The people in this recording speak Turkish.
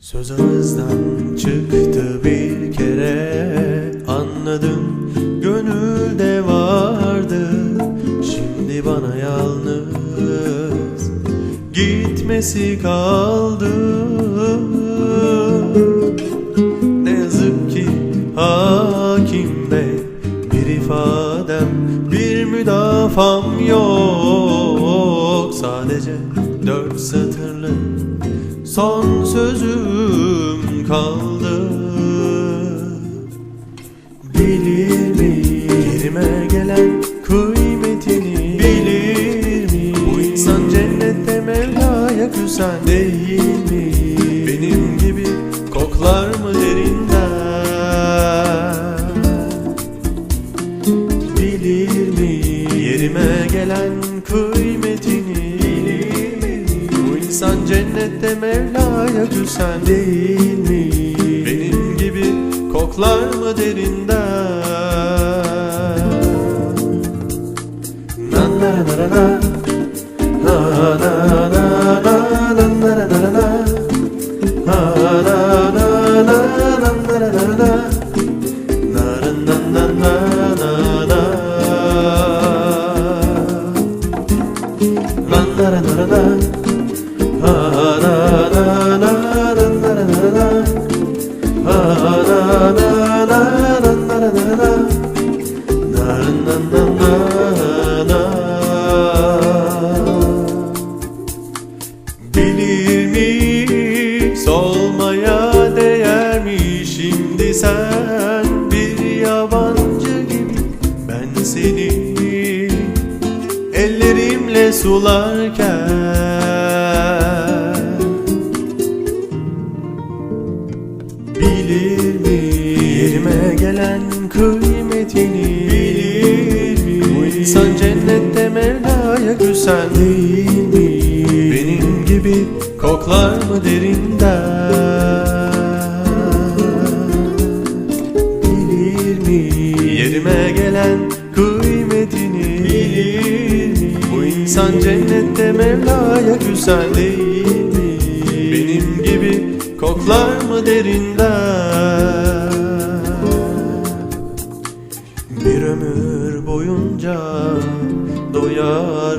Söz ağızdan çıktı bir kere. Anladım gönülde vardı. Şimdi bana yalnız Gitmesi kaldı. Ne yazık ki hakim bey Bir ifadem bir müdafam yok. Sadece dört satırlık kaldı. Bilir mi yerime gelen kıymetini Bilir mi bu insan cennette Mevla'ya küsen değil mi? Benim gibi koklar mı derinden? Bilir mi yerime gelen kıymetini Bilir mi bu insan cennette Mevla'ya küsen değil mi Benim gibi koklar mı derinden Na na na na na Na na na na na na na na na Na na na na na na na na na Na na na na na na La Bilir mi solmaya değer mi? Şimdi sen bir yabancı gibi ben seni ellerimle sularken gelen kıymetini Bilir. Mi bu insan cennette Mevla'ya küsen değil mi? Benim gibi koklar mı derinden? Bilir mi? Yerime gelen kıymetini Bilir mi? Bu insan cennette Mevla'ya küsen değil mi? Benim gibi koklar mı derinden Bir ömür boyunca doyar